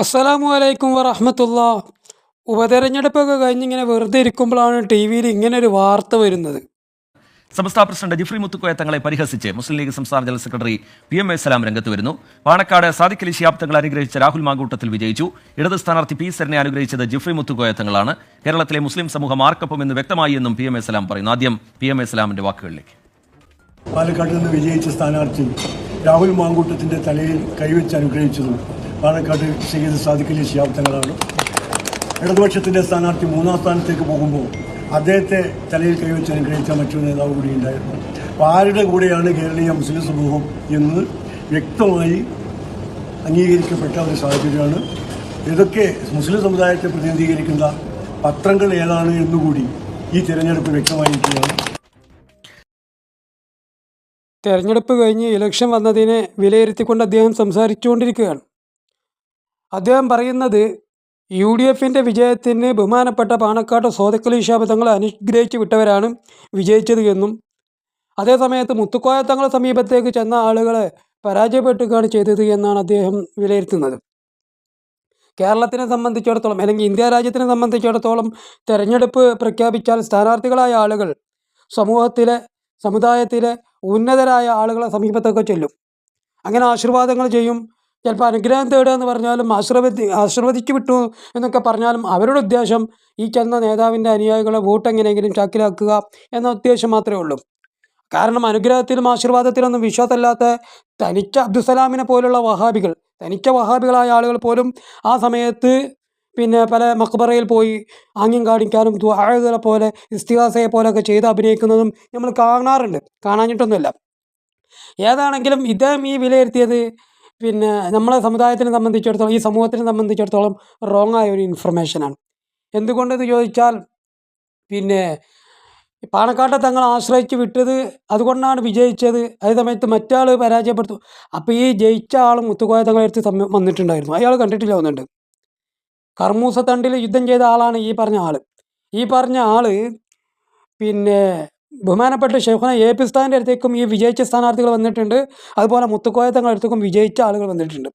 അസ്സലാമു അലൈക്കും വറഹമത്തുള്ള. ഉപതെരഞ്ഞെടുപ്പൊക്കെ കഴിഞ്ഞിങ്ങനെ വെറുതെ ഇരിക്കുമ്പോഴാണ് ടി വിയിൽ ഇങ്ങനെ ഒരു വാർത്ത വരുന്നത്. സംസ്ഥ പ്രസിഡന്റ് ജിഫ്രി മുത്തുക്കോയ തങ്ങളെ പരിഹസിച്ച് മുസ്ലിം ലീഗ് സംസ്ഥാന general secretary P M A Salam രംഗത്ത് വരുന്നു. പാണക്കാട് സാദിഖ് അലി ശിഹാബ് തങ്ങൾ അനുഗ്രഹിച്ച രാഹുൽ മാങ്കൂട്ടത്തിൽ വിജയിച്ചു. ഇടത് സ്ഥാനാർത്ഥി പി സരനെ അനുഗ്രഹിച്ചത് ജിഫ്രി മുത്തുക്കോയ തങ്ങളാണ്. കേരളത്തിലെ മുസ്ലിം സമൂഹം ആർക്കൊപ്പം എന്ന് വ്യക്തമായി എന്നും പി എം എ സലാം പറയുന്നു. ആദ്യം പി എം എ സലാമിന്റെ വാക്കുകളിലേക്ക്. പാലക്കാട് നിന്ന് വിജയിച്ച സ്ഥാനാർത്ഥി രാഹുൽ മാങ്കൂട്ടത്തിന്റെ തലയിൽ കൈവച്ച് അനുഗ്രഹിച്ചതും പാലക്കാട് സയ്യിദ് സാദിഖലി ശിയാബ് ശിഹാബ് തങ്ങളാണ് ഇടതുപക്ഷത്തിന്റെ സ്ഥാനാർത്ഥി മൂന്നാം സ്ഥാനത്തേക്ക് പോകുമ്പോൾ അദ്ദേഹത്തെ തലയിൽ കൈവച്ച് അനുഗ്രഹിച്ച മറ്റൊരു നേതാവ് കൂടി ഉണ്ടായിരുന്നു. അപ്പോൾ ആരുടെ കൂടെയാണ് കേരളീയ മുസ്ലിം സമൂഹം എന്ന് വ്യക്തമായി അംഗീകരിക്കപ്പെട്ട ഒരു സാഹചര്യമാണ്. ഇതൊക്കെ മുസ്ലിം സമുദായത്തെ പ്രതിനിധീകരിക്കുന്ന പത്രങ്ങൾ ഏതാണ് എന്നുകൂടി ഈ തിരഞ്ഞെടുപ്പ് വ്യക്തമായിരിക്കുകയാണ്. തെരഞ്ഞെടുപ്പ് കഴിഞ്ഞ് ഇലക്ഷൻ വന്നതിനെ വിലയിരുത്തിക്കൊണ്ട് അദ്ദേഹം സംസാരിച്ചുകൊണ്ടിരിക്കുകയാണ്. അദ്ദേഹം പറയുന്നത് യു ഡി എഫിന്റെ വിജയത്തിന് ബഹുമാനപ്പെട്ട പാണക്കാട് സോതക്കലി ഷാബ് തങ്ങളെ അനുഗ്രഹിച്ച് വിട്ടവരാണ് വിജയിച്ചത് എന്നും അതേസമയത്ത് മുത്തുക്കോയ തങ്ങളുടെ സമീപത്തേക്ക് ചെന്ന ആളുകളെ പരാജയപ്പെട്ടുകയാണ് ചെയ്തത് എന്നാണ് അദ്ദേഹം വിലയിരുത്തുന്നത്. കേരളത്തിനെ സംബന്ധിച്ചിടത്തോളം അല്ലെങ്കിൽ ഇന്ത്യ രാജ്യത്തിനെ സംബന്ധിച്ചിടത്തോളം തെരഞ്ഞെടുപ്പ് പ്രഖ്യാപിച്ചാൽ സ്ഥാനാർത്ഥികളായ ആളുകൾ സമൂഹത്തിലെ സമുദായത്തിലെ ഉന്നതരായ ആളുകളെ സമീപത്തൊക്കെ ചെല്ലും. അങ്ങനെ ആശീർവാദങ്ങൾ ചെയ്യും ചിലപ്പോൾ അനുഗ്രഹം തേടുക എന്ന് പറഞ്ഞാലും ആശീർവദി ആശീർവദിച്ചു വിട്ടു എന്നൊക്കെ പറഞ്ഞാലും അവരുടെ ഉദ്ദേശം ഈ ചെന്ന നേതാവിന്റെ അനുയായികളെ വോട്ട് എങ്ങനെയെങ്കിലും ചാക്കിലാക്കുക എന്ന ഉദ്ദേശം മാത്രമേ ഉള്ളൂ. കാരണം അനുഗ്രഹത്തിലും ആശീർവാദത്തിലൊന്നും വിശ്വാസമല്ലാത്ത തനിച്ച അബ്ദുസലാമിനെ പോലുള്ള വഹാബികൾ തനിച്ച വഹാബികളായ ആളുകൾ പോലും ആ സമയത്ത് പിന്നെ പല മക്ബറയിൽ പോയി ആംഗ്യം കാണിക്കാനും ദുആകളെ പോലെ ഇസ്തിഹാസയെ പോലെയൊക്കെ ചെയ്ത് അഭിനയിക്കുന്നതും നമ്മൾ കാണാറുണ്ട്. കാണാഞ്ഞിട്ടൊന്നുമില്ല. ഏതാണെങ്കിലും ഇദ്ദേഹം ഈ വിലയിരുത്തിയത് പിന്നെ നമ്മളെ സമുദായത്തിനെ സംബന്ധിച്ചിടത്തോളം ഈ സമൂഹത്തിനെ സംബന്ധിച്ചിടത്തോളം റോങ് ആയ ഒരു ഇൻഫർമേഷനാണ് എന്തുകൊണ്ടെന്ന് ചോദിച്ചാൽ പിന്നെ പാണക്കാട്ടെ തങ്ങൾ ആശ്രയിച്ച് വിട്ടത് അതുകൊണ്ടാണ് വിജയിച്ചത്. അതേ സമയത്ത് മറ്റാൾ പരാജയപ്പെടുത്തു. അപ്പോൾ ഈ ജയിച്ച ആൾ മുത്തുക്കോയ തങ്ങളെടുത്ത് സമയം വന്നിട്ടുണ്ടായിരുന്നു. അയാൾ കണ്ടിട്ടില്ല കർമൂസ തണ്ടിൽ യുദ്ധം ചെയ്ത ആളാണ് ഈ പറഞ്ഞ ആൾ ഈ പറഞ്ഞ ആൾ പിന്നെ ബഹുമാനപ്പെട്ട ഷെയ്ഖുന എ പി സ്ഥാന്റെ അടുത്തേക്കും ഈ വിജയിച്ച സ്ഥാനാർത്ഥികൾ വന്നിട്ടുണ്ട്. അതുപോലെ മുത്തുക്കോയ തങ്ങളുടെ അടുത്തേക്കും വിജയിച്ച ആളുകൾ വന്നിട്ടുണ്ട്.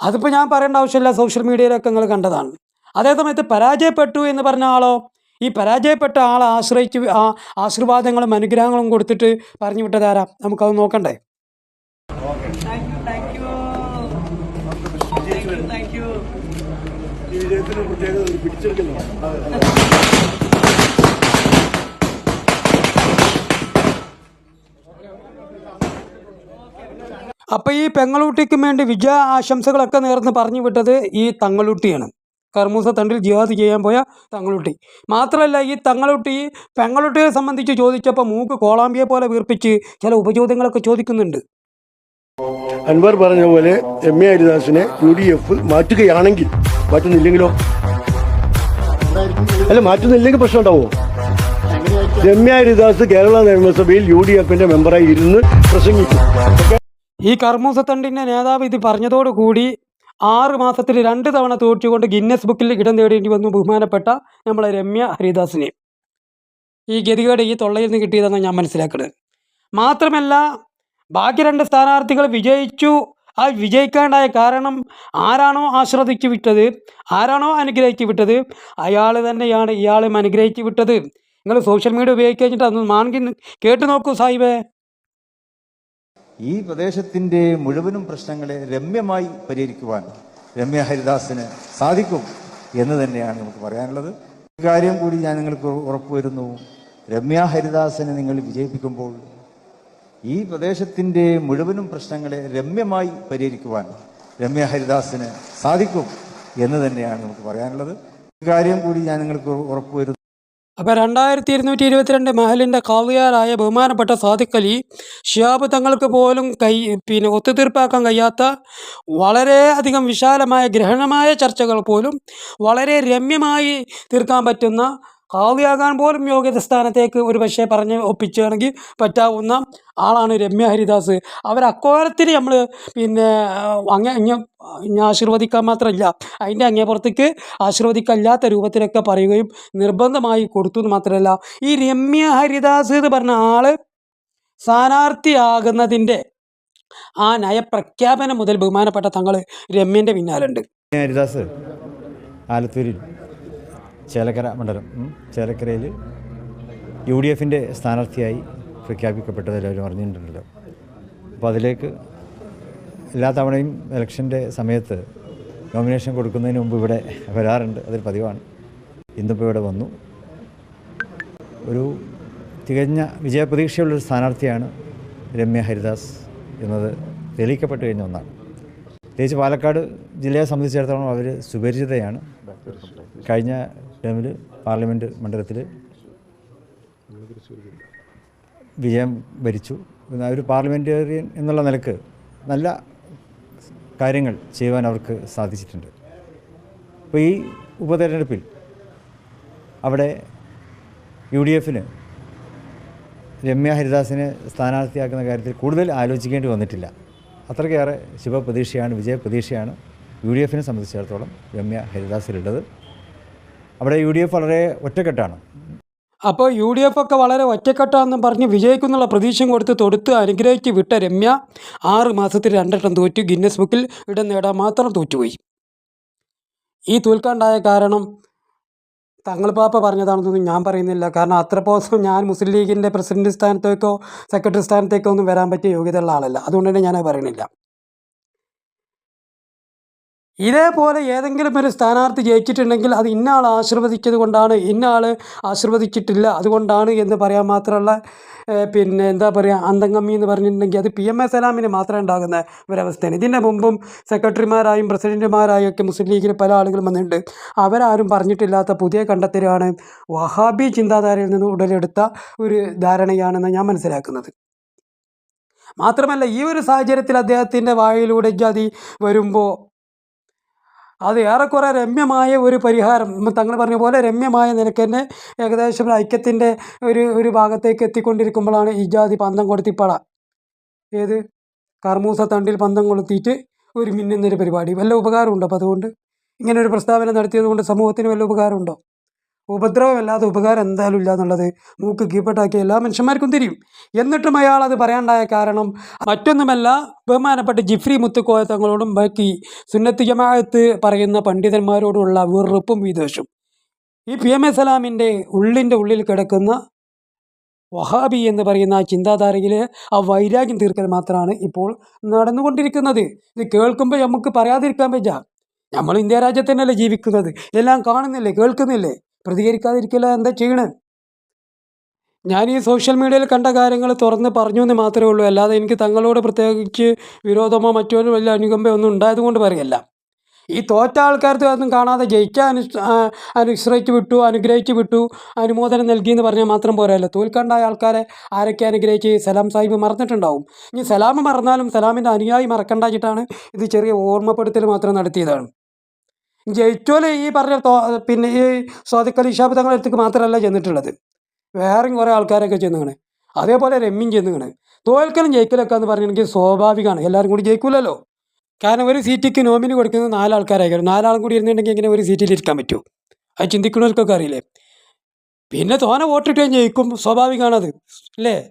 അതിപ്പോൾ ഞാൻ പറയേണ്ട ആവശ്യമില്ല. സോഷ്യൽ മീഡിയയിലൊക്കെ നിങ്ങൾ കണ്ടതാണ്. അതേസമയത്ത് പരാജയപ്പെട്ടു എന്ന് പറഞ്ഞ ആളോ ഈ പരാജയപ്പെട്ട ആളെ ആശ്രയിച്ച് ആ ആശീർവാദങ്ങളും അനുഗ്രഹങ്ങളും കൊടുത്തിട്ട് പറഞ്ഞു വിട്ടതാരാ നമുക്കത് നോക്കണ്ടേ? വിജയത്തിന് അപ്പോൾ ഈ പെങ്ങളൂട്ടിക്കും വേണ്ടി വിജയ ആശംസകളൊക്കെ നേർന്ന് പറഞ്ഞു വിട്ടത് ഈ തങ്ങളൂട്ടിയാണ് കർമൂസ തണ്ടിൽ ജിഹാദ് ചെയ്യാൻ പോയ തങ്ങളൂട്ടി മാത്രമല്ല ഈ തങ്ങളൂട്ടി പെങ്ങളൂട്ടിയെ സംബന്ധിച്ച് ചോദിച്ചപ്പോൾ മൂക്ക് കോളാമ്പിയെ പോലെ വീർപ്പിച്ച് ചില ഉപചോദ്യങ്ങളൊക്കെ ചോദിക്കുന്നുണ്ട്. അൻവർ പറഞ്ഞ പോലെ എം എ ഹരിദാസിനെ യു ഡി എഫ് മാറ്റുകയാണെങ്കിൽ മാറ്റുന്നില്ലെങ്കിലോ? അല്ല മാറ്റുന്നില്ലെങ്കിൽ പ്രശ്നം ഉണ്ടാവോ? രമ്യ ഹരിദാസ് കേരള നിയമസഭയിൽ യു ഡി എഫിന്റെ മെമ്പറായി ഇരുന്ന് പ്രസംഗിക്കും. ഈ കർമ്മൂസത്തണ്ടിന്റെ നേതാവ് ഇത് പറഞ്ഞതോടുകൂടി ആറ് മാസത്തിൽ രണ്ട് തവണ തോറ്റുകൊണ്ട് ഗിന്നസ് ബുക്കിൽ ഇടം തേടേണ്ടി വന്നു ബഹുമാനപ്പെട്ട നമ്മളെ രമ്യ ഹരിദാസിനെ. ഈ ഗതികേട് ഈ തൊള്ളയിൽ നിന്ന് കിട്ടിയതെന്ന് ഞാൻ മനസ്സിലാക്കുന്നത് മാത്രമല്ല ബാക്കി രണ്ട് സ്ഥാനാർത്ഥികൾ വിജയിച്ചു. ആ വിജയിക്കാണ്ടായ കാരണം ആരാണോ ആശ്രദിച്ചു വിട്ടത് ആരാണോ അനുഗ്രഹിച്ച് വിട്ടത് അയാൾ തന്നെയാണ് ഇയാളും അനുഗ്രഹിച്ച് വിട്ടത്. നിങ്ങൾ സോഷ്യൽ മീഡിയ ഉപയോഗിക്കഴിഞ്ഞിട്ട് അന്ന് മാണെങ്കിൽ കേട്ടു നോക്കൂ സാഹിബേ. ഈ പ്രദേശത്തിന്റെ മുഴുവനും പ്രശ്നങ്ങളെ രമ്യമായി പരിഹരിക്കുവാൻ രമ്യ ഹരിദാസിന് സാധിക്കും എന്ന് തന്നെയാണ് നമുക്ക് പറയാനുള്ളത്. കാര്യം കൂടി ഞാൻ നിങ്ങൾക്ക് ഉറപ്പുവരുന്നു രമ്യ ഹരിദാസിനെ നിങ്ങൾ വിജയിപ്പിക്കുമ്പോൾ ഈ പ്രദേശത്തിന്റെ മുഴുവനും പ്രശ്നങ്ങളെ രമ്യമായി പരിഹരിക്കുവാൻ രമ്യ ഹരിദാസിന് സാധിക്കും എന്ന് തന്നെയാണ് നമുക്ക് പറയാനുള്ളത്. കാര്യം കൂടി ഞാൻ നിങ്ങൾക്ക് ഉറപ്പുവരുന്നു അപ്പോൾ രണ്ടായിരത്തി ഇരുന്നൂറ്റി ഇരുപത്തിരണ്ട് മഹലിന്റെ കാവുകാരായ ബഹുമാനപ്പെട്ട സാദിഖ് അലി ഷിയാബ് തങ്ങൾക്ക് പോലും കൈ പിന്നെ ഒത്തുതീർപ്പാക്കാൻ കഴിയാത്ത വളരെ അധികം വിശാലമായ ഗ്രഹണമായ ചർച്ചകൾ പോലും വളരെ രമ്യമായി തീർക്കാൻ പറ്റുന്ന കാവ്യാകാൻ പോലും യോഗ്യത സ്ഥാനത്തേക്ക് ഒരു പക്ഷേ പറഞ്ഞ് ഒപ്പിച്ചുകയാണെങ്കിൽ പറ്റാവുന്ന ആളാണ് രമ്യ ഹരിദാസ്. അവർ അക്കോലത്തിൽ നമ്മൾ പിന്നെ അങ്ങ അങ്ങ് ആശീർവദിക്കാൻ മാത്രമല്ല അതിന്റെ അങ്ങേപ്പുറത്തേക്ക് ആശീർവദിക്കല്ലാത്ത രൂപത്തിലൊക്കെ പറയുകയും നിർബന്ധമായി കൊടുത്തു എന്ന് മാത്രമല്ല ഈ രമ്യ ഹരിദാസ് എന്ന് പറഞ്ഞ ആൾ സ്ഥാനാർത്ഥിയാകുന്നതിന്റെ ആ നയപ്രഖ്യാപനം മുതൽ ബഹുമാനപ്പെട്ട തങ്ങൾ രമ്യന്റെ പിന്നാലുണ്ട്. ഹരിദാസ് ആലത്തൂരിൽ. ചേലക്കര മണ്ഡലം ചേലക്കരയിൽ യു ഡി എഫിന്റെ സ്ഥാനാർത്ഥിയായി പ്രഖ്യാപിക്കപ്പെട്ടത് എല്ലാവരും അറിഞ്ഞിട്ടുണ്ടല്ലോ. അപ്പോൾ അതിലേക്ക് എല്ലാ തവണയും ഇലക്ഷന്റെ സമയത്ത് നോമിനേഷൻ കൊടുക്കുന്നതിന് മുമ്പ് ഇവിടെ വരാറുണ്ട്. അതൊരു പതിവാണ്. ഇന്നിപ്പോൾ ഇവിടെ വന്നു. ഒരു തികഞ്ഞ വിജയപ്രതീക്ഷയുള്ളൊരു സ്ഥാനാർത്ഥിയാണ് രമ്യ ഹരിദാസ് എന്നത് തെളിയിക്കപ്പെട്ട് കഴിഞ്ഞ ഒന്നാണ്. പ്രത്യേകിച്ച് പാലക്കാട് ജില്ലയെ സംബന്ധിച്ചിടത്തോളം അവർ സുപരിചിതയാണ്. കഴിഞ്ഞ ടേമിൽ പാർലമെന്റ് മണ്ഡലത്തിൽ വിജയം ഭരിച്ചു. ഒരു പാർലമെന്റേറിയൻ എന്നുള്ള നിലയ്ക്ക് നല്ല കാര്യങ്ങൾ ചെയ്യുവാൻ അവർക്ക് സാധിച്ചിട്ടുണ്ട്. അപ്പോൾ ഈ ഉപതെരഞ്ഞെടുപ്പിൽ അവിടെ യു ഡി എഫിന് രമ്യ ഹരിദാസിനെ സ്ഥാനാർത്ഥിയാക്കുന്ന കാര്യത്തിൽ കൂടുതൽ ആലോചിക്കേണ്ടി വന്നിട്ടില്ല. അത്രയ്ക്കേറെ ശുഭപ്രതീക്ഷയാണ് വിജയപ്രതീക്ഷയാണ് യു ഡി എഫിനെ സംബന്ധിച്ചിടത്തോളം രമ്യ ഹരിദാസിലുള്ളത്. അവിടെ യു ഡി എഫ് വളരെ ഒറ്റക്കെട്ടാണ്. അപ്പോൾ യു ഡി എഫ് ഒക്കെ വളരെ ഒറ്റക്കെട്ടാണെന്നും പറഞ്ഞ് വിജയിക്കുന്നുള്ള പ്രതീക്ഷയും കൊടുത്ത് തൊടുത്ത് അനുഗ്രഹിച്ച് വിട്ട രമ്യ ആറ് മാസത്തിൽ രണ്ടെണ്ണം തോറ്റു. ഗിന്നസ് ബുക്കിൽ ഇടം നേടാൻ മാത്രം തോറ്റുപോയി. ഈ തോൽക്കാണ്ടായ കാരണം തങ്ങൾ പാപ്പ പറഞ്ഞതാണെന്നൊന്നും ഞാൻ പറയുന്നില്ല. കാരണം അത്ര പോസം ഞാൻ മുസ്ലിം ലീഗിന്റെ പ്രസിഡന്റ് സ്ഥാനത്തേക്കോ സെക്രട്ടറി സ്ഥാനത്തേക്കോ ഒന്നും വരാൻ പറ്റിയ യോഗ്യതയുള്ള ആളല്ല. അതുകൊണ്ട് തന്നെ ഞാനത് പറയുന്നില്ല. ഇതേപോലെ ഏതെങ്കിലും ഒരു സ്ഥാനാർത്ഥി ജയിച്ചിട്ടുണ്ടെങ്കിൽ അത് ഇന്നാൾ ആശീർവദിച്ചത് കൊണ്ടാണ്. ഇന്നാൾ ആശീർവദിച്ചിട്ടില്ല അതുകൊണ്ടാണ് എന്ന് പറയാൻ മാത്രമുള്ള പിന്നെ എന്താ പറയുക അന്തംഗമ്മി എന്ന് പറഞ്ഞിട്ടുണ്ടെങ്കിൽ അത് പി എം എ സലാമിന് മാത്രമേ ഉണ്ടാകുന്ന ഒരവസ്ഥയാണ്. ഇതിന്റെ മുമ്പും സെക്രട്ടറിമാരായും പ്രസിഡന്റുമാരായും ഒക്കെ മുസ്ലിം ലീഗിൽ പല ആളുകളും വന്നിട്ടുണ്ട്. അവരാരും പറഞ്ഞിട്ടില്ലാത്ത പുതിയ കണ്ടെത്തലാണ് വഹാബി ചിന്താധാരയിൽ നിന്ന് ഉടലെടുത്ത ഒരു ധാരണയാണെന്ന് ഞാൻ മനസ്സിലാക്കുന്നത്. മാത്രമല്ല ഈ ഒരു സാഹചര്യത്തിൽ അദ്ദേഹത്തിന്റെ വായിലൂടെ ജാതി വരുമ്പോൾ അത് ഏറെക്കുറെ രമ്യമായ ഒരു പരിഹാരം. തങ്ങൾ പറഞ്ഞ പോലെ രമ്യമായ നിനക്ക് തന്നെ ഏകദേശം ഐക്യത്തിന്റെ ഒരു ഒരു ഭാഗത്തേക്ക് എത്തിക്കൊണ്ടിരിക്കുമ്പോഴാണ് ഈ ജാതി പന്തം കൊടുത്തിപ്പള ഏത്? കർമൂസ തണ്ടിൽ പന്തം കൊളുത്തിയിട്ട് ഒരു മിന്നുന്നൊരു പരിപാടി. വല്ല ഉപകാരമുണ്ടോ? അപ്പോൾ അതുകൊണ്ട് ഇങ്ങനെ ഒരു പ്രസ്താവന നടത്തിയത് കൊണ്ട് സമൂഹത്തിന് വല്ല ഉപകാരമുണ്ടോ? ഉപദ്രവമല്ലാതെ ഉപകാരം എന്തായാലും ഇല്ല എന്നുള്ളത് മൂക്ക് കീപ്പട്ടാക്കിയ എല്ലാ മനുഷ്യന്മാർക്കും തിരിയും. എന്നിട്ടും അയാൾ അത് പറയാണ്ടായ കാരണം മറ്റൊന്നുമല്ല ബഹുമാനപ്പെട്ട ജിഫ്രി മുത്തുക്കോയ തങ്ങളോടും ബാക്കി സുന്നത്ത് ജമാഅത്ത് പറയുന്ന പണ്ഡിതന്മാരോടുള്ള വെറുപ്പും വിദ്വേഷവും. ഈ പി എം എ സലാമിന്റെ ഉള്ളിന്റെ ഉള്ളിൽ കിടക്കുന്ന വഹാബി എന്ന് പറയുന്ന ആ ചിന്താധാരയിൽ ആ വൈരാഗ്യം തീർക്കൽ മാത്രമാണ് ഇപ്പോൾ നടന്നുകൊണ്ടിരിക്കുന്നത്. ഇത് കേൾക്കുമ്പോൾ നമുക്ക് പറയാതിരിക്കാൻ പറ്റാ. നമ്മൾ ഇന്ത്യ രാജ്യത്ത് തന്നെയല്ലേ ജീവിക്കുന്നത്? എല്ലാം കാണുന്നില്ലേ? കേൾക്കുന്നില്ലേ? പ്രതികരിക്കാതിരിക്കില്ല എന്താ ചെയ്യണേ? ഞാൻ ഈ സോഷ്യൽ മീഡിയയിൽ കണ്ട കാര്യങ്ങൾ തുറന്ന് പറഞ്ഞു എന്ന് മാത്രമേ ഉള്ളൂ. അല്ലാതെ എനിക്ക് തങ്ങളോട് പ്രത്യേകിച്ച് വിരോധമോ മറ്റോ വലിയ അനുകമ്പയോ ഒന്നും ഉണ്ടായത് കൊണ്ട് പറയല്ല. ഈ തോറ്റ ആൾക്കാർക്ക് അതൊന്നും കാണാതെ ജയിക്കാൻ അനു അനുശ്രയിച്ച് വിട്ടു അനുഗ്രഹിച്ച് വിട്ടു അനുമോദനം നൽകി എന്ന് പറഞ്ഞാൽ മാത്രം പോരല്ലോ. തോൽക്കണ്ടായ ആൾക്കാരെ ആരൊക്കെ അനുഗ്രഹിച്ച് സലാം സാഹിബ് മറന്നിട്ടുണ്ടാവും? ഇനി സലാം മറന്നാലും സലാമിന്റെ അനുയായി മറക്കണ്ടാച്ചിട്ടാണ് ഇത് ചെറിയ ഓർമ്മപ്പെടുത്തൽ മാത്രം നടത്തിയതാണ്. ജയിച്ചോലെ ഈ പറഞ്ഞ പിന്നെ ഈ സ്വാദിക്കൽ ഇഷാബ് തങ്ങളുടെ മാത്രമല്ല ചെന്നിട്ടുള്ളത്. വേറെയും കുറേ ആൾക്കാരൊക്കെ ചെന്നുകണ് അതേപോലെ രമ്യം ചെന്നുകണ് തോൽക്കലും ജയിക്കലൊക്കെ എന്ന് പറഞ്ഞിട്ടുണ്ടെങ്കിൽ സ്വാഭാവികമാണ്. എല്ലാവരും കൂടി ജയിക്കൂലല്ലോ. കാരണം ഒരു സീറ്റിക്ക് നോമിനി കൊടുക്കുന്നത് നാലാൾക്കാരായിരിക്കും. നാലാളും കൂടി ഇരുന്നുണ്ടെങ്കിൽ എങ്ങനെ ഒരു സീറ്റിൽ ഇരിക്കാൻ പറ്റുമോ അത് ചിന്തിക്കുന്നവർക്കൊക്കെ അറിയില്ലേ? പിന്നെ തോന വോട്ടിട്ട് ജയിക്കും. സ്വാഭാവികമാണത് അല്ലേ?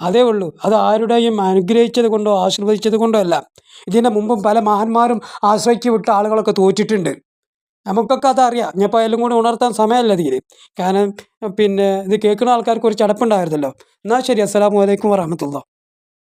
അതേ ഉള്ളൂ. അത് ആരുടെയും അനുഗ്രഹിച്ചത് കൊണ്ടോ ആശീർവദിച്ചത് കൊണ്ടോ അല്ല. ഇതിന്റെ മുമ്പും പല മഹാന്മാരും ആശ്രയിച്ച് വിട്ട ആളുകളൊക്കെ തോറ്റിട്ടുണ്ട്. നമുക്കൊക്കെ അതറിയാം. ഞാൻ ഇപ്പോൾ എല്ലാം കൂടി ഉണർത്താൻ സമയമല്ല ഇതിൽ കാരണം പിന്നെ ഇത് കേൾക്കുന്ന ആൾക്കാർക്ക് ഒരു ചടപ്പുണ്ടായിരുന്നല്ലോ എന്നാൽ ശരി. അസ്സലാമു അലൈക്കും വറഹമത്തുള്ള